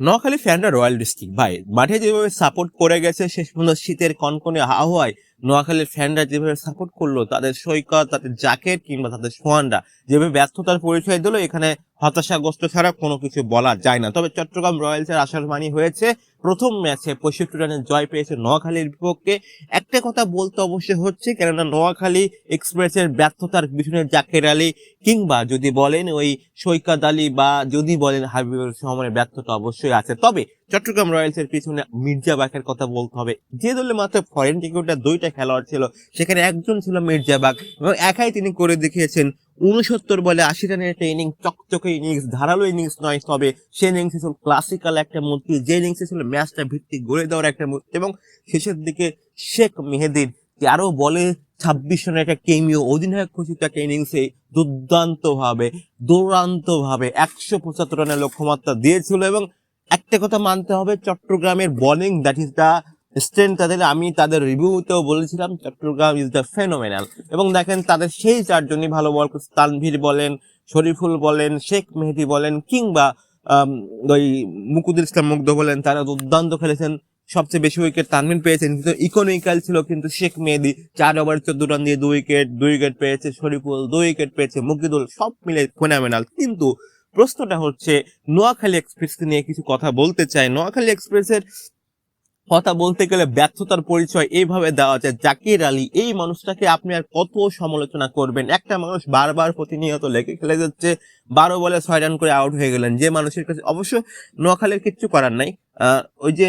Noakhali ফ্যানরা royal district ভাই, মাঠে যেভাবে সাপোর্ট করে গেছে শেষ পর্যন্ত শীতের কনকনে আবহাওয়ায় নোয়াখালীর ফ্যানরা যেভাবে সাপোর্ট করল, তাদের সৈকত, তাদের জ্যাকেট কিংবা তাদের সোয়ানরা যেভাবে ব্যর্থতার পরিচয় দিল, এখানে হতাশাগ্রস্ত ছাড়া কোনো কিছু বলা যায় না। তবে চট্টগ্রাম রয়্যালসের আশার মানি হয়েছে, প্রথম ম্যাচে পঁয়ষট্টি রানের জয় পেয়েছে নোয়াখালীর বিপক্ষে। একটা কথা বলতে অবশ্যই হচ্ছে, কেননা নোয়াখালী এক্সপ্রেসের ব্যর্থতার পিছনে জাকের আলী কিংবা যদি বলেন ওই সৈকত আলী বা যদি বলেন হাবিবুর রহমানের ব্যর্থতা অবশ্যই আছে। তবে চট্টগ্রাম রয়্যালসের পিছনে মির্জা বাকের কথা বলতে হবে। যে দলে মাত্র ফরেন টিকিটটা দুইটা খেলোয়াড় ছিল, সেখানে একজন ছিল মির্জা বাগ এবং একাই তিনি করে দেখিয়েছেন উনসত্তর বলে আশি রানের একটা ইনিংস চকচকে ইনিংস ধারালো ইনিংস নয়, তবে সে ইনিংসে ছিল ক্লাসিক্যাল একটা মূর্তি যে ইনিংসে ছিল ম্যাচটা ভিত্তি গড়ে দেওয়ার একটা মূর্তি এবং শেষের দিকে শেখ মেহেদির তেরো বলে ছাব্বিশ রানের একটা কেমিও, অধিনায়ক ঘোষিত একটা ইনিংসে দুর্দান্ত ভাবে দুর্দান্ত ভাবে একশো পঁচাত্তর রানের লক্ষ্যমাত্রা দিয়েছিল এবং একটা কথা মানতে হবে, চট্টগ্রামের bowling that is the strength তাদের। আমি তাদের রিভিউতেও বলেছিলাম, চট্টগ্রাম ইজ দ্য ফেনোমেনাল এবং দেখেন তাদের সেই চারজনই ভালো বল তানভীর বলেন, শরীফুল বলেন, শেখ মেহেদি বলেন, কিংবা ওই মুকুদুল ইসলাম মুগ্ধ বলেন, তারা দুর্দান্ত খেলেছেন। সবচেয়ে বেশি উইকেট তানভীর পেয়েছেন, কিন্তু ইকোনমিক্যাল ছিল কিন্তু শেখ মেহেদি। চার ওভার চোদ্দ রান দিয়ে দুই উইকেট দুই উইকেট পেয়েছে শরীফুল, দুই উইকেট পেয়েছে মুকিদুল সব মিলে ফেনামেনাল কিন্তু প্রশ্নটা হচ্ছে নোয়াখালী এক্সপ্রেস নিয়ে কিছু কথা বলতে চাই। নোয়াখালী এক্সপ্রেসের কথা বলতে গেলে ব্যর্থতার পরিচয় এইভাবে দেওয়া যায় জাকির আলী, এই মানুষটাকে আপনি আর কত সমালোচনা করবেন? একটা মানুষ বারবার প্রতিনিয়ত লেগে খেলে যাচ্ছে, বারো বলে ছয় রান করে আউট হয়ে গেলেন। যে মানুষের কাছে অবশ্য নোয়াখালীর কিচ্ছু করার নাই। ওই যে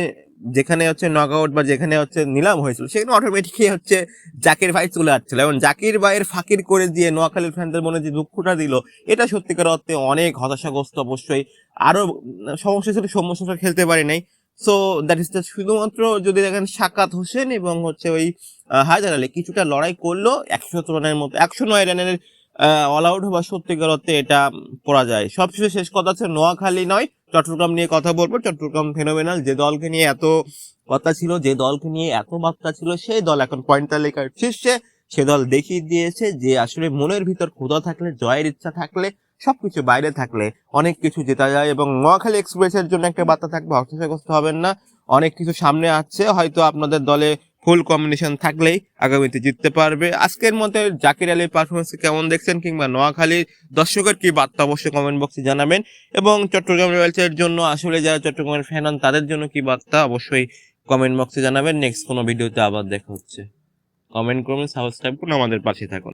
যেখানে হচ্ছে নক আউট বা যেখানে হচ্ছে নিলাম হয়েছিল, সেখানে অটোমেটিকই হচ্ছে জাকির ভাই চলে যাচ্ছিল এবং জাকির ভাইয়ের ফাঁকির করে দিয়ে নোয়াখালীর ফ্যানদের মনে যে দুঃখটা দিল, এটা সত্যিকার অর্থে অনেক হতাশাগ্রস্ত অবশ্যই। আরও সমস্যা ছিল সমস্যা খেলতে পারি নাই। সো দ্যাট ইজ শুধুমাত্র যদি দেখেন সাকাত হোসেন এবং হচ্ছে ওই হায়দার আলী কিছুটা লড়াই করল একশো রানের মতো, একশো নয় রানের অল আউট হওয়া সত্যিকার অর্থে এটা পড়া যায়। সবশেষে শেষ কথা হচ্ছে নোয়াখালী নয়। চট্টগ্রাম নিয়ে কথা বলব। চট্টগ্রাম ফেনোমেনাল যে দলকে নিয়ে এত কথা ছিল, যে দলকে নিয়ে এত মাত্রা ছিল সেই দল এখন পয়েন্ট তালিকার শীর্ষে। সে দল দেখিয়ে দিয়েছে যে আসলে মনের ভিতর ক্ষুধা থাকলে, জয়ের ইচ্ছা থাকলে সবকিছু বাইরে থাকলে অনেক কিছু জেতা যায় এবং নোয়াখালী এক্সপ্রেসের জন্য একটা বার্তা থাকবে, হতাশাগ্রস্ত হবেন না। অনেক কিছু সামনে আছে, হয়তো আপনাদের দলে ফুল কম্বিনেশন থাকলেই আগামীতে জিততে পারবে। আজকের মধ্যে জাকির আলীর পারফরমেন্স কেমন দেখছেন কিংবা নোয়াখালীর দর্শকের কি বার্তা অবশ্যই কমেন্ট বক্সে জানাবেন এবং চট্টগ্রাম রয়্যালসের জন্য আসলে যারা চট্টগ্রামের ফ্যান হন, তাদের জন্য কি বার্তা অবশ্যই কমেন্ট বক্সে জানাবেন। নেক্সট কোনো ভিডিওতে আবার দেখা হচ্ছে। কমেন্ট করুন সাবস্ক্রাইব করুন, আমাদের পাশে থাকুন।